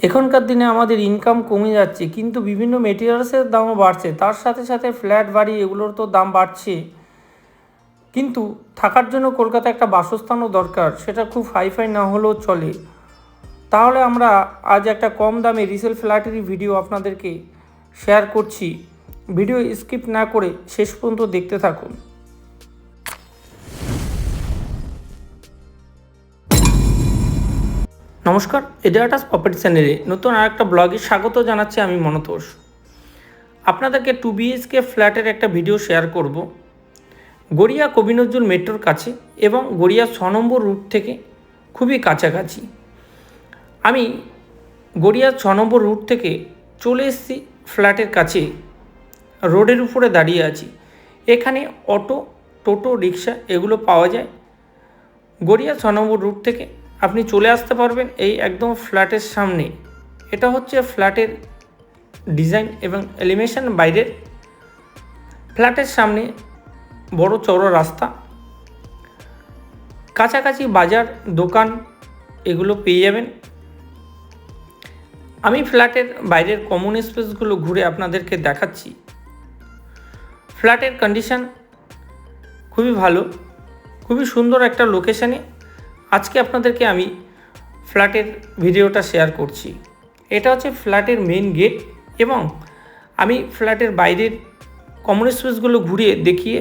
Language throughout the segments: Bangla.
এখনকার দিনে আমাদের ইনকাম কমে যাচ্ছে, কিন্তু বিভিন্ন মেটেরিয়ালসের দামও বাড়ছে। তার সাথে সাথে ফ্ল্যাট বাড়ি এগুলোর তো দাম বাড়ছে। কিন্তু থাকার জন্য কলকাতা একটা বাসস্থানও দরকার, সেটা খুব হাইফাই না হলেও চলে। তাহলে আমরা আজ একটা কম দামে রিসেল ফ্ল্যাটেরই ভিডিও আপনাদেরকে শেয়ার করছি। ভিডিও স্কিপ না করে শেষ পর্যন্ত দেখতে থাকুন। নমস্কার এডিয়াটাস প্রপার্টি চ্যানেলে নতুন আর একটা ব্লগে স্বাগত জানাচ্ছি আমি মনতোষ। আপনাদেরকে টু বিএইচকে ফ্ল্যাটের একটা ভিডিও শেয়ার করব। গড়িয়া কবি নজরুল মেট্রোর কাছে এবং গড়িয়া ছ নম্বর রুট থেকে খুবই কাছাকাছি। আমি গড়িয়া ছ নম্বর রুট থেকে চলে এসেছি ফ্ল্যাটের কাছে। রোডের উপরে দাঁড়িয়ে আছি। এখানে অটো, টোটো, রিক্সা এগুলো পাওয়া যায়। গড়িয়া ছ নম্বর রুট থেকে আপনি চলে আসতে পারবেন এই একদম ফ্ল্যাটের সামনে। এটা হচ্ছে ফ্ল্যাটের ডিজাইন এবং এলিমেশন বাইরের। ফ্ল্যাটের সামনে বড় চওড়া রাস্তা। কাছাকাছি বাজার, দোকান, এগুলো পেয়ে যাবেন। আমি ফ্ল্যাটের বাইরের কমন স্পেসগুলো ঘুরে আপনাদেরকে দেখাচ্ছি। ফ্ল্যাটের কন্ডিশন খুবই ভালো, খুবই সুন্দর একটা লোকেশানে। আজকে আপনাদেরকে আমি ফ্ল্যাটের ভিডিওটা শেয়ার করছি। এটা হচ্ছে ফ্ল্যাটের মেইন গেট এবং আমি ফ্ল্যাটের বাইরের কমন স্পেসগুলো ঘুরিয়ে দেখিয়ে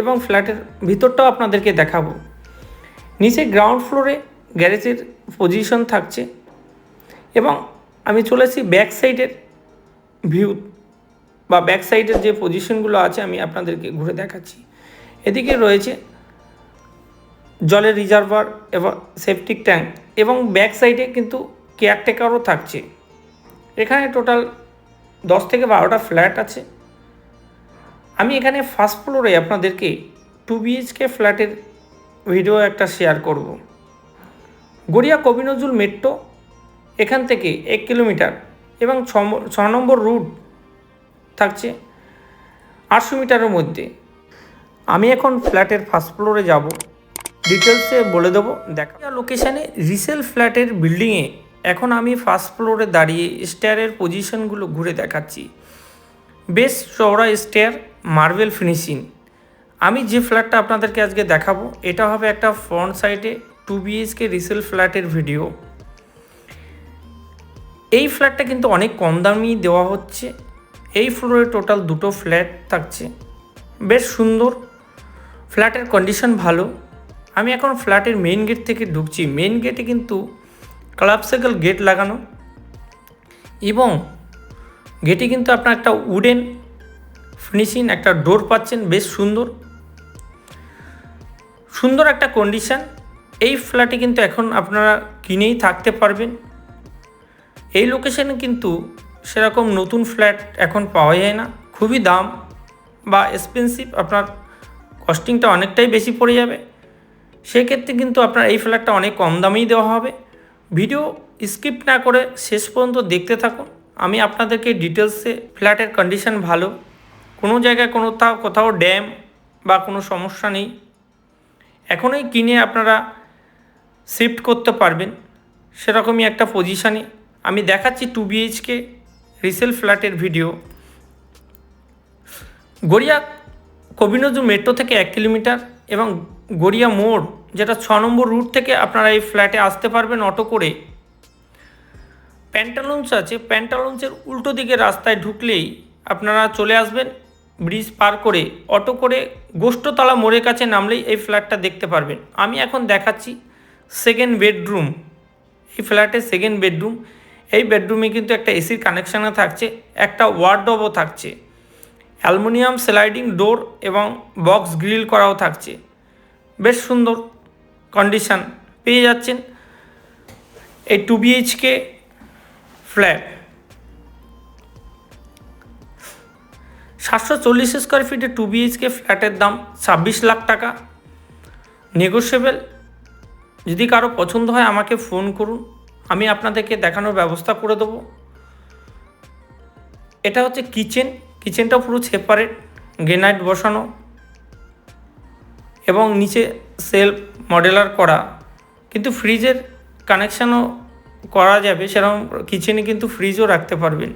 এবং ফ্ল্যাটের ভিতরটাও আপনাদেরকে দেখাবো। নিচে গ্রাউন্ড ফ্লোরে গ্যারেজের পজিশন থাকছে এবং আমি চলেছি ব্যাক সাইডের ভিউ বা ব্যাক সাইডের যে পজিশনগুলো আছে আমি আপনাদেরকে ঘুরে দেখাচ্ছি। এদিকে রয়েছে জলের রিজার্ভার এবং সেপটিক ট্যাঙ্ক এবং ব্যাক সাইডে কিন্তু কেয়ারটেকারও থাকছে। এখানে টোটাল দশ থেকে বারোটা ফ্ল্যাট আছে। আমি এখানে ফার্স্ট ফ্লোরে আপনাদেরকে টু বিএইচকে ফ্ল্যাটের ভিডিও একটা শেয়ার করব। গড়িয়া কবি নজরুল মেট্রো এখান থেকে এক কিলোমিটার এবং ছ ছ নম্বর রুট থাকছে আটশো মিটারের মধ্যে। আমি এখন ফ্ল্যাটের ফার্স্ট ফ্লোরে যাব। ডিটেলসে বলে দেবো। দেখা লোকেশানে রিসেল ফ্ল্যাটের বিল্ডিংয়ে এখন আমি ফার্স্ট ফ্লোরে দাঁড়িয়ে স্টেয়ারের পজিশনগুলো ঘুরে দেখাচ্ছি। বেশ চওড়া স্টেয়ার মার্বেল ফিনিশিং আমি যে ফ্ল্যাটটা আপনাদেরকে আজকে দেখাবো, এটা হবে একটা ফ্রন্ট সাইডে টু বিএইচকে রিসেল ফ্ল্যাটের ভিডিও এই ফ্ল্যাটটা কিন্তু অনেক কম দামি দেওয়া হচ্ছে। এই ফ্লোরে টোটাল দুটো ফ্ল্যাট থাকছে। বেশ সুন্দর। ফ্ল্যাটের কন্ডিশন ভালো। আমি এখন ফ্ল্যাটের মেইন গেট থেকে ঢুকছি। মেইন গেটে কিন্তু ক্লাব সাইকেল গেট লাগানো এবং গেটে কিন্তু আপনার একটা উডেন ফিনিশিং একটা ডোর পাচ্ছেন, বেশ সুন্দর। সুন্দর একটা কন্ডিশান এই ফ্ল্যাটে কিন্তু এখন আপনারা কিনেই থাকতে পারবেন। এই লোকেশানে কিন্তু সেরকম নতুন ফ্ল্যাট এখন পাওয়া যায় না। খুবই দাম বা এক্সপেন্সিভ আপনার কস্টিংটা অনেকটাই বেশি পড়ে যাবে। সেক্ষেত্রে কিন্তু আপনার এই ফ্ল্যাটটা অনেক কম দামেই দেওয়া হবে। ভিডিও স্কিপ না করে শেষ পর্যন্ত দেখতে থাকুন। আমি আপনাদেরকে ডিটেলসে ফ্ল্যাটের কন্ডিশন ভালো, কোনো জায়গায় কোনো তা কোথাও ড্যাম বা কোনো সমস্যা নেই। এখনই কিনে আপনারা শিফট করতে পারবেন সেরকমই একটা পজিশানে। আমি দেখাচ্ছি টু বিএইচকে রিসেল ফ্ল্যাটের ভিডিও। গড়িয়া কবিনজু মেট্রো থেকে এক কিলোমিটার এবং গড়িয়া মোড়, যেটা ছ নম্বর রুট থেকে আপনারা এই ফ্ল্যাটে আসতে পারবেন অটো করে। প্যান্টালুন্স আছে প্যান্টালুন্সের উল্টো দিকে রাস্তায় ঢুকলেই আপনারা চলে আসবেন ব্রিজ পার করে। অটো করে গোষ্ঠতলা মোড়ের কাছে নামলেই এই ফ্ল্যাটটা দেখতে পারবেন। আমি এখন দেখাচ্ছি সেকেন্ড বেডরুম এই ফ্ল্যাটের সেকেন্ড বেডরুম এই বেডরুমে কিন্তু একটা এসির কানেকশানে থাকছে, একটা ওয়ার্ডবও থাকছে। অ্যালুমিনিয়াম স্লাইডিং ডোর এবং বক্স গ্রিল করাও থাকছে। বেশ সুন্দর কন্ডিশান পেয়ে যাচ্ছেন। এই টু বিএইচকে ফ্ল্যাট সাতশো চল্লিশ স্কোয়ার ফিটে টু বিএইচকে ফ্ল্যাটের দাম ছাব্বিশ লাখ টাকা। নেগোসিয়েবল যদি কারও পছন্দ হয় আমাকে ফোন করুন, আমি আপনাদেরকে দেখানোর ব্যবস্থা করে দেবো। এটা হচ্ছে কিচেন কিচেনটা পুরো সেপারেট গ্রেনাইট বসানো। এবং নিচে সেলফ মডেলার করা। কিন্তু ফ্রিজের কানেকশানও করা যাবে, সেরকম কিচেনে কিন্তু ফ্রিজও রাখতে পারবেন।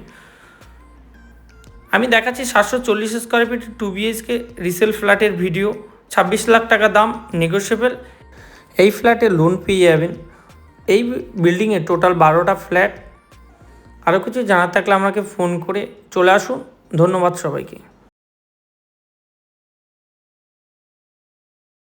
আমি দেখাচ্ছি সাতশো চল্লিশ square feet two BHK resale ফ্ল্যাটের ভিডিও ছাব্বিশ লাখ টাকা দাম নেগোসিয়েবল এই ফ্ল্যাটে লোন পেয়ে যাবেন। এই বিল্ডিংয়ে টোটাল বারোটা ফ্ল্যাট আরও কিছু জানার থাকলে আমাকে ফোন করে চলে আসুন। ধন্যবাদ সবাইকে।